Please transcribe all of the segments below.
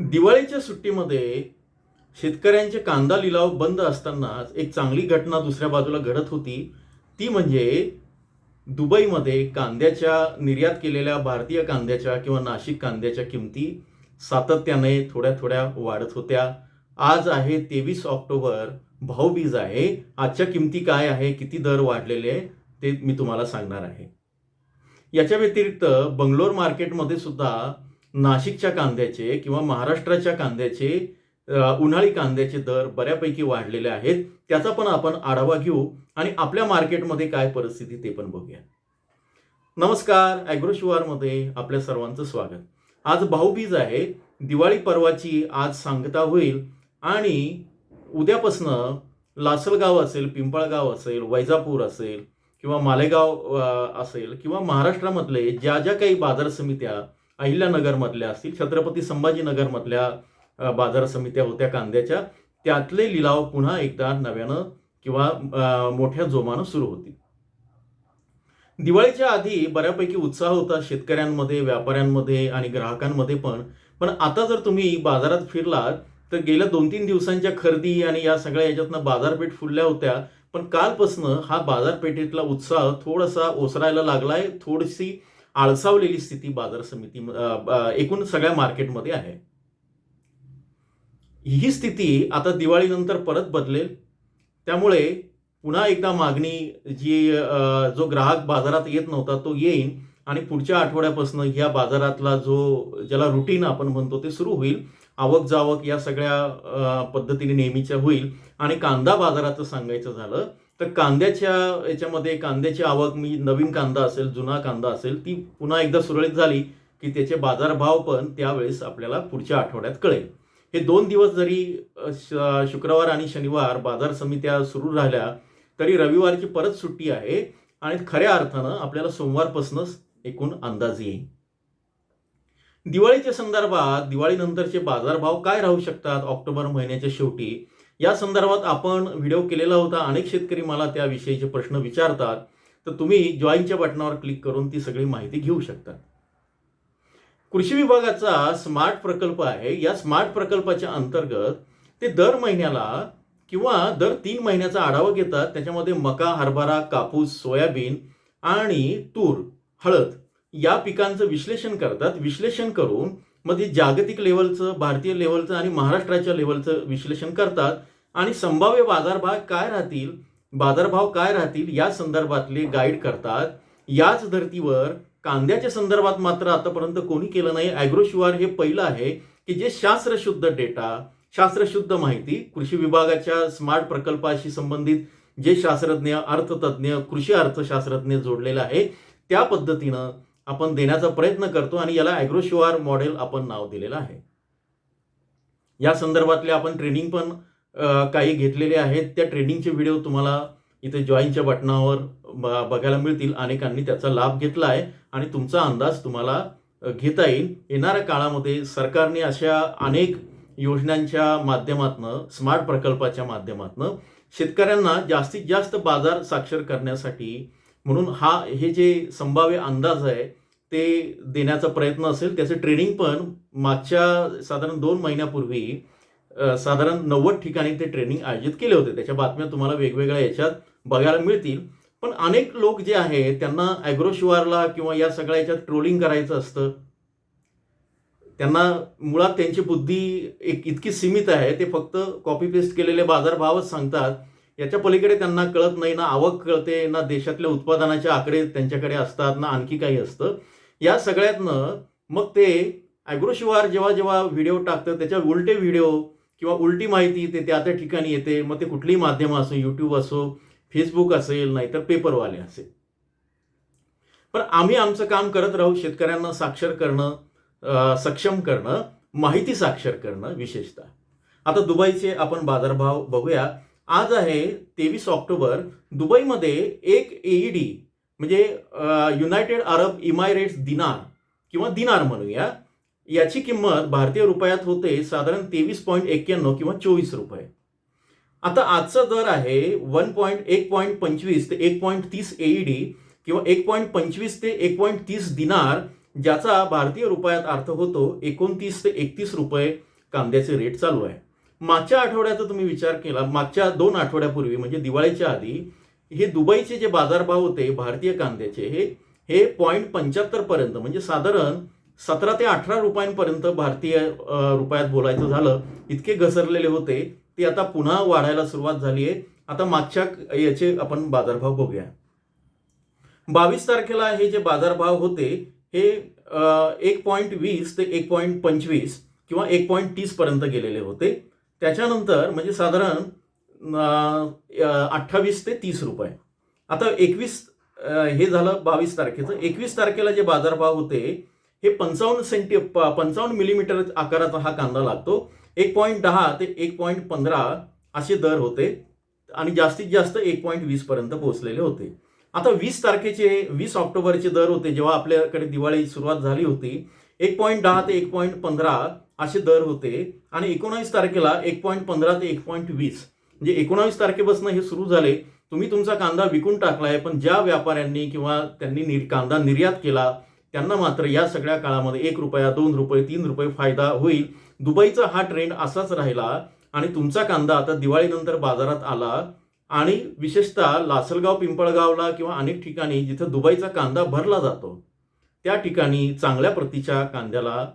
दिवाळीच्या सुट्टीमध्ये शेतकऱ्यांचे कांदा लिलाव बंद असतानाच एक चांगली घटना दुसऱ्या बाजूला घडत होती. ती म्हणजे दुबईमध्ये कांद्याच्या निर्यात केलेल्या भारतीय कांद्याच्या किंवा नाशिक कांद्याच्या किमती सातत्याने थोड्या थोड्या वाढत होत्या. आज आहे तेवीस ऑक्टोबर. भाऊबीज आहे. आजच्या किमती काय आहे? किती दर वाढलेले ते मी तुम्हाला सांगणार आहे. याच्या व्यतिरिक्त बंगलोर मार्केटमध्ये सुद्धा नाशिकच्या कांद्याचे किंवा महाराष्ट्राच्या कांद्याचे उन्हाळी कांद्याचे दर बऱ्यापैकी वाढलेले आहेत. त्याचा पण आपण आढावा घेऊ आणि आपल्या मार्केटमध्ये काय परिस्थिती ते पण बघूया. नमस्कार ॲग्रोशिवारमध्ये आपल्या सर्वांचं स्वागत. आज भाऊबीज आहे. दिवाळी पर्वाची आज सांगता होईल आणि उद्यापासनं लासलगाव असेल पिंपळगाव असेल वैजापूर असेल किंवा मालेगाव असेल किंवा महाराष्ट्रामधले ज्या ज्या काही बाजार समित्या अहिल्यानगरमधल्या असतील छत्रपती संभाजीनगरमधल्या बाजार समित्या होत्या कांद्याच्या त्यातले लिलाव पुन्हा एकदा नव्यानं किंवा मोठ्या जोमानं सुरू होतील. दिवाळीच्या आधी बऱ्यापैकी उत्साह होता शेतकऱ्यांमध्ये व्यापाऱ्यांमध्ये आणि ग्राहकांमध्ये पण. पण आता जर तुम्ही बाजारात फिरलात तर गेल्या दोन तीन दिवसांच्या खरेदी आणि या सगळ्या याच्यातनं बाजारपेठ फुलल्या होत्या. पण कालपासनं हा बाजारपेठेतला उत्साह थोडासा ओसरायला लागलाय. थोडीशी आळसावलेली स्थिती बाजार समिती एकूण सगळ्या मार्केटमध्ये आहे. ही स्थिती आता दिवाळीनंतर परत बदलेल. त्यामुळे पुन्हा एकदा मागणी जी जो ग्राहक बाजारात येत नव्हता तो येईल आणि पुढच्या आठवड्यापासून ह्या बाजारातला जो ज्याला रुटीन आपण म्हणतो ते सुरू होईल. आवक जावक या सगळ्या पद्धतीने नेहमीच्या होईल. आणि कांदा बाजाराचं सांगायचं झालं तर कांद्याच्या याच्यामध्ये कांद्याची आवक मी नवीन कांदा असेल जुना कांदा असेल ती पुन्हा एकदा सुरळीत झाली की त्याचे बाजारभाव पण त्यावेळेस आपल्याला पुढच्या आठवड्यात कळेल. हे दोन दिवस जरी शुक्रवार आणि शनिवार बाजार समित्या सुरू राहिल्या तरी रविवारची परत सुट्टी आहे आणि खऱ्या अर्थानं आपल्याला सोमवारपासूनच एकूण अंदाज येईल. दिवाळीच्या संदर्भात दिवाळीनंतरचे बाजारभाव काय राहू शकतात? ऑक्टोबर महिन्याच्या शेवटी या संदर्भात आपण व्हिडिओ केलेला होता. अनेक शेतकरी मला त्याविषयीचे प्रश्न विचारतात. तर तुम्ही जॉईनच्या बटनावर क्लिक करून ती सगळी माहिती घेऊ शकता. कृषी विभागाचा स्मार्ट प्रकल्प आहे. या स्मार्ट प्रकल्पाच्या अंतर्गत ते दर महिन्याला किंवा दर तीन महिन्याचा आढावा घेतात. त्याच्यामध्ये मका हरभरा कापूस सोयाबीन आणि तूर हळद या पिकांचं विश्लेषण करतात. विश्लेषण करून मग ते जागतिक लेवलचं भारतीय लेवलचं आणि महाराष्ट्राच्या लेवलचं विश्लेषण करतात. आणि संभाव्य बाजारभाव काय राहतील? बाजारभाव काय राहतील? या संदर्भातले गाईड करतात. याच धर्तीवर कांद्याच्या संदर्भात मात्र आतापर्यंत कोणी केलं नाही. ॲग्रोशिवार हे पहिलं आहे की जे शास्त्रशुद्ध डेटा शास्त्रशुद्ध माहिती कृषी विभागाच्या स्मार्ट प्रकल्पाशी संबंधित जे शास्त्रज्ञ अर्थतज्ञ कृषी अर्थशास्त्रज्ञ जोडलेले आहे त्या पद्धतीनं आपण देण्याचा प्रयत्न करतो आणि याला ॲग्रोशिवार मॉडेल आपण नाव दिलेलं आहे. या संदर्भातले आपण ट्रेनिंग पण काही घेतलेले आहेत. त्या ट्रेनिंगचे व्हिडिओ तुम्हाला इथे जॉईनच्या बटनावर ब- बघायला मिळतील. अनेकांनी त्याचा लाभ घेतला आहे आणि तुमचा अंदाज तुम्हाला घेता येईल. येणाऱ्या काळामध्ये सरकारने अशा अनेक योजनांच्या माध्यमातनं स्मार्ट प्रकल्पाच्या माध्यमातनं शेतकऱ्यांना जास्तीत जास्त बाजार साक्षर करण्यासाठी म्हणून हा हे जे संभाव्य अंदाज आहे ते देण्याचा प्रयत्न असेल. त्याचं ट्रेनिंग पण मागच्या साधारण दोन महिन्यापूर्वी साधारण नव्वद ठिकाणी ते ट्रेनिंग आयोजित केले होते. त्याच्या बातम्या तुम्हाला वेगवेगळ्या याच्यात बघायला मिळतील. पण अनेक लोक जे आहेत त्यांना ॲग्रोशिवारला किंवा या सगळ्या याच्यात ट्रोलिंग करायचं असतं. त्यांना मुळात त्यांची बुद्धी एक इतकी सीमित आहे ते फक्त कॉपी पेस्ट केलेले बाजारभावच सांगतात. याच्या पलीकडे त्यांना कळत नाही ना आवक कळते ना देशातल्या उत्पादनाचे आकडे त्यांच्याकडे असतात ना आणखी काही असतं. या सगळ्यातनं मग ते ॲग्रोशिवार जेव्हा जेव्हा व्हिडिओ टाकतं त्याच्या उलटे व्हिडिओ किंवा उलटी माहिती ते त्या त्या ठिकाणी येते मग ते कुठलीही माध्यमं असो यूट्यूब असो फेसबुक असेल नाहीतर पेपरवाले असेल. पण आम्ही आमचं काम करत राहू शेतकऱ्यांना साक्षर करणं सक्षम करणं माहिती साक्षर करणं विशेषतः. आता दुबईचे आपण बाजारभाव बघूया. आज आहे तेवीस ऑक्टोबर. दुबईमध्ये एक एईडी म्हणजे युनायटेड अरब इमायरेट्स दिनार किंवा दिनार म्हणूया. याची किंमत भारतीय रुपयात होते साधारण तेवीस पॉईंट एक्क्याण्णव किंवा चोवीस रुपये. आता आजचा दर आहे वन पॉईंट एक पॉईंट पंचवीस ते एक पॉईंट तीस एईडी किंवा एक पॉईंट पंचवीस ते एक पॉईंट तीस दिनार ज्याचा भारतीय रुपयात अर्थ होतो एकोणतीस ते एकतीस रुपये कांद्याचे रेट चालू आहे. मागच्या आठवड्याचा तुम्ही विचार केला मागच्या दोन आठवड्यापूर्वी म्हणजे दिवाळीच्या आधी हे दुबईचे जे बाजारभाव होते भारतीय कांद्याचे हे हे पॉईंट पंच्याहत्तर पर्यंत म्हणजे साधारण सतरा ते अठरा रुपयांपर्यंत भारतीय रुपयात बोलायचं झालं इतके घसरलेले होते ते आता पुन्हा वाढायला सुरुवात झाली आहे. आता मागच्या याचे आपण बाजारभाव बघूया. बावीस तारखेला हे जे बाजारभाव होते हे एक पॉईंट वीस ते एक पॉईंट पंचवीस किंवा एक पॉईंट तीस पर्यंत गेलेले होते. त्याच्यानंतर म्हणजे साधारण अठ्ठावीस ते तीस रुपये. आता एकवीस हे झालं बावीस तारखेचं. एकवीस तारखेला जे बाजारभाव होते हे पंचावन्न सेंटी प- पंचावन्न मिलीमीटर आकाराचा हा कांदा लागतो. एक पॉईंट दहा ते एक पॉईंट पंधरा असे दर होते आणि जास्तीत जास्त एक पॉईंट वीसपर्यंत पोहोचलेले होते. आता वीस तारखेचे वीस ऑक्टोबरचे दर होते जेव्हा आपल्याकडे दिवाळी सुरुवात झाली होती. एक पॉईंट दहा ते एक पॉईंट पंधरा असे दर होते आणि एकोणावीस तारखेला एक पॉईंट पंधरा ते एक पॉईंट वीस. म्हणजे एकोणावीस तारखेपासून हे सुरू झाले. तुम्ही तुमचा कांदा विकून टाकलाय पण ज्या व्यापाऱ्यांनी किंवा त्यांनी निर कांदा निर्यात केला त्यांना मात्र या सगळ्या काळामध्ये एक रुपया दोन रुपये तीन रुपये फायदा होईल. दुबईचा हा ट्रेंड असाच राहिला आणि तुमचा कांदा आता दिवाळीनंतर बाजारात आला आणि विशेषतः लासलगाव पिंपळगावला किंवा अनेक ठिकाणी जिथं दुबईचा कांदा भरला जातो त्या ठिकाणी चांगल्या प्रतीच्या कांद्याला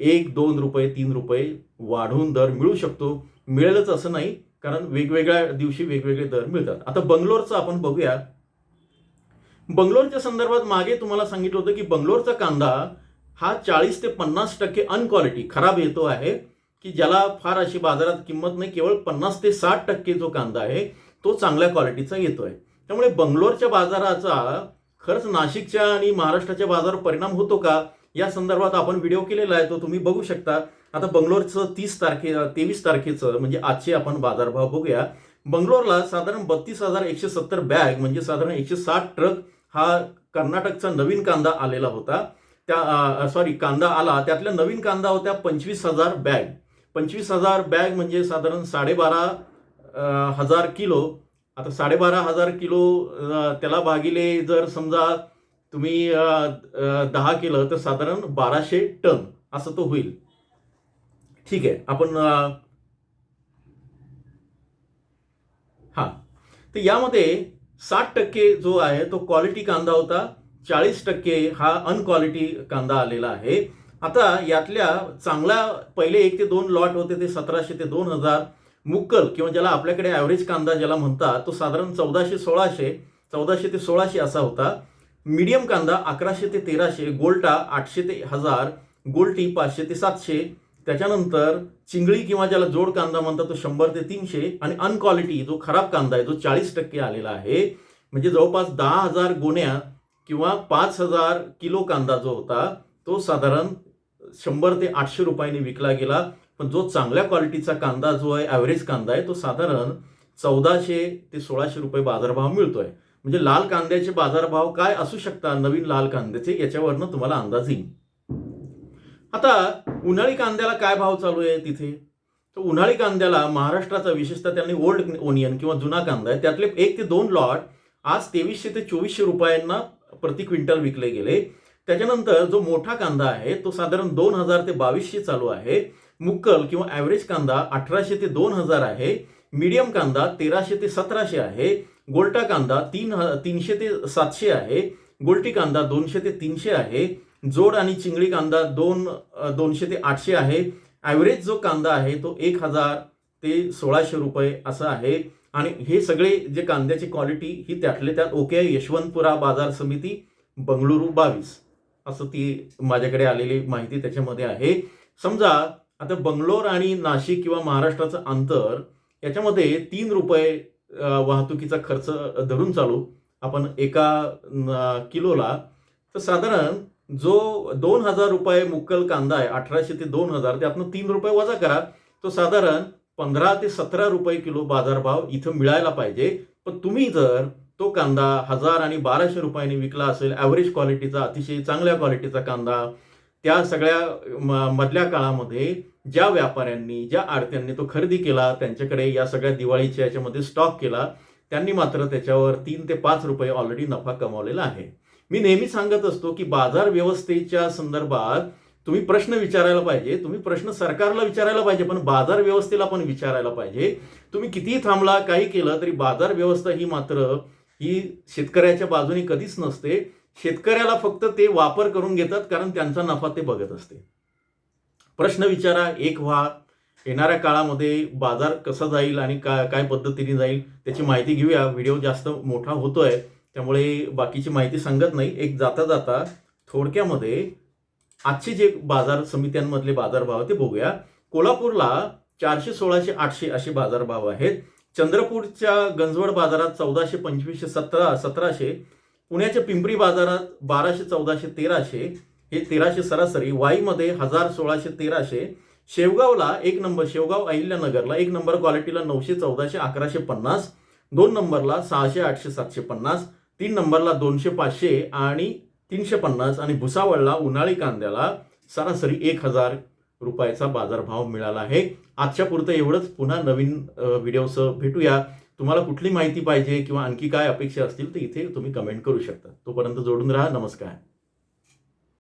एक दोन रुपये तीन रुपये वाढवून दर मिळू शकतो. मिळेलच असं नाही कारण वेगवेगळ्या दिवशी वेगवेगळे दर मिळतात. आता बंगलोरचं आपण बघूया. बंगलोरच्या संदर्भात मागे तुम्हाला सांगितलं होतं की बंगलोरचा कांदा हा चाळीस ते पन्नास टक्के अनक्वालिटी खराब येतो आहे की ज्याला फार अशी बाजारात किंमत नाही केवळ पन्नास ते साठ टक्के जो कांदा आहे तो चांगल्या क्वालिटीचा येतो आहे त्यामुळे बंगलोरच्या बाजाराचा खरंच नाशिकच्या आणि महाराष्ट्राच्या बाजारावर परिणाम होतो का? या संदर्भात आपण व्हिडिओ केलेला आहे तो तुम्ही बघू शकता. आता बंगलोरचं तीस तारखे तेवीस तारखेचं म्हणजे आजचे आपण बाजारभाव बघूया. बंगलोरला साधारण बत्तीस हजार एकशे सत्तर बॅग म्हणजे साधारण एकशे साठ ट्रक हा कर्नाटकचा नवीन कांदा आलेला होता. त्या सॉरी कांदा आला. त्यातल्या नवीन कांदा होत्या पंचवीस हजार बॅग. पंचवीस हजार बॅग म्हणजे साधारण साडेबारा हजार किलो. आता साडेबारा हजार किलो त्याला भागिले जर समजा तुम्ही दहा केलं तर साधारण बाराशे टन असं तो होईल. ठीक आहे. आपण हा. तर यामध्ये साठ टक्के जो आहे तो क्वालिटी कांदा होता. चाळीस टक्के हा अनक्वालिटी कांदा आलेला आहे. आता यातल्या चांगला पहिले एक ते दोन लॉट होते ते सतराशे ते दोन हजार. मुक्कल किंवा ज्याला आपल्याकडे ॲव्हरेज कांदा ज्याला म्हणतात तो साधारण चौदाशे सोळाशे चौदाशे ते सोळाशे असा होता. मीडियम कांदा अकराशे ते तेराशे गोल्टा आठशे ते हजार गोल्टी पाचशे ते सातशे त्याच्यानंतर चिंगळी किंवा ज्याला जोड कांदा म्हणतात तो शंभर ते तीनशे आणि अनक्वालिटी जो खराब कांदा आहे जो चाळीस टक्के आलेला आहे म्हणजे जवळपास दहा हजार गोण्या किंवा पाच हजार किलो कांदा जो होता तो साधारण शंभर ते आठशे रुपयांनी विकला गेला. पण जो चांगल्या क्वालिटीचा कांदा जो आहे ॲव्हरेज कांदा आहे तो साधारण चौदाशे ते सोळाशे रुपये बाजारभाव मिळतोय. म्हणजे लाल कांद्याचे बाजारभाव काय असू शकतात? नवीन लाल कांद्याचे याच्यावरनं तुम्हाला अंदाज येईल. आता उन्हाळी कांद्याला काय भाव चालू आहे तिथे? तर उन्हाळी कांद्याला महाराष्ट्राचा विशेषतः त्यांनी ओल्ड ओनियन किंवा जुना कांदा आहे. त्यातले एक ते दोन लॉट आज तेवीसशे ते चोवीसशे रुपयांना प्रति क्विंटल विकले गेले. त्याच्यानंतर जो मोठा कांदा आहे तो साधारण दोन हजार ते बावीसशे चालू आहे. मुक्कल किंवा ॲव्हरेज कांदा अठराशे ते दोन हजार आहे. मीडियम कांदा तेराशे ते सतराशे आहे. गोल्टा कांदा तीन तीनशे ते सातशे आहे. गोल्टी कांदा दोनशे ते तीनशे आहे. जोड आणि चिंगळी कांदा दोन दोनशे ते आठशे आहे. ॲव्हरेज जो कांदा आहे तो एक हजार ते सोळाशे रुपये असं आहे. आणि हे सगळे जे कांद्याची क्वालिटी ही त्यातले त्यात ओके यशवंतपुरा बाजार समिती बंगळुरू बावीस. असं ती माझ्याकडे आलेली माहिती त्याच्यामध्ये आहे. समजा आता बंगलोर आणि नाशिक किंवा महाराष्ट्राचं अंतर याच्यामध्ये तीन रुपये वाहतुकीचा खर्च धरून चालू. आपण एका किलोला तर साधारण जो दोन हजार रुपये मुक्कल कांदा आहे अठराशे ते दोन हजार त्यातनं तीन रुपये वजा करा. तो साधारण पंधरा ते सतरा रुपये किलो बाजारभाव इथं मिळायला पाहिजे. पण तुम्ही जर तो कांदा हजार आणि बाराशे रुपयांनी विकला असेल ॲव्हरेज क्वालिटीचा अतिशय चांगल्या क्वालिटीचा कांदा त्या सगळ्या म- मधल्या काळामध्ये ज्या व्यापाऱ्यांनी ज्या आडत्यांनी तो खरेदी केला त्यांच्याकडे या सगळ्या दिवाळीच्या याच्यामध्ये स्टॉक केला त्यांनी मात्र त्याच्यावर तीन ते पाच रुपये ऑलरेडी नफा कमावलेला आहे. मी नेहमी सांगत असतो की बाजार व्यवस्थेच्या संदर्भात तुम्ही प्रश्न विचारायला पाहिजे तुम्ही प्रश्न सरकारला विचारायला पाहिजे पण बाजार व्यवस्थेला पण विचारायला पाहिजे. तुम्ही कितीही थांबला काही केलं तरी बाजार व्यवस्था ही मात्र ही शेतकऱ्याच्या बाजूने कधीच नसते. शेतकऱ्याला फक्त ते वापर करून घेतात कारण त्यांचा नफा ते बघत असते. प्रश्न विचारा एक व्हा. येणाऱ्या काळामध्ये बाजार कसा जाईल आणि काय काय पद्धतीने जाईल त्याची माहिती घेऊया. व्हिडिओ जास्त मोठा होतोय. त्यामुळे बाकीची माहिती सांगत नाही. एक जाता जाता थोडक्यामध्ये आजचे जे बाजार समित्यांमधले बाजारभाव ते बघूया. कोल्हापूरला चारशे सोळाशे आठशे असे बाजारभाव आहेत. चंद्रपूरच्या गंजवड बाजारात चौदाशे पंचवीसशे सतरा सतराशे. पुण्याच्या पिंपरी बाजारात बाराशे चौदाशे तेराशे. हे तेराशे सरासरी. वाईमध्ये हजार सोळाशे तेराशे. शेवगावला एक नंबर शेवगाव अहिल्यानगरला एक नंबर क्वालिटीला नऊशे चौदाशे अकराशे पन्नास. दोन नंबरला सहाशे आठशे सातशे पन्नास. तीन नंबरला दोनशे पाचशे आणि तीनशे पन्नास आणि भुसावळला उन्हाळी कांद्याला सरासरी एक हजार रुपयाचा बाजारभाव मिळाला आहे. आजच्या पुरतं एवढंच. पुन्हा नवीन व्हिडिओसह भेटूया. तुम्हाला कुठली माहिती पाहिजे किंवा आणखी काय अपेक्षा असतील तर इथे तुम्ही कमेंट करू शकता. तोपर्यंत जोडून राहा. नमस्कार.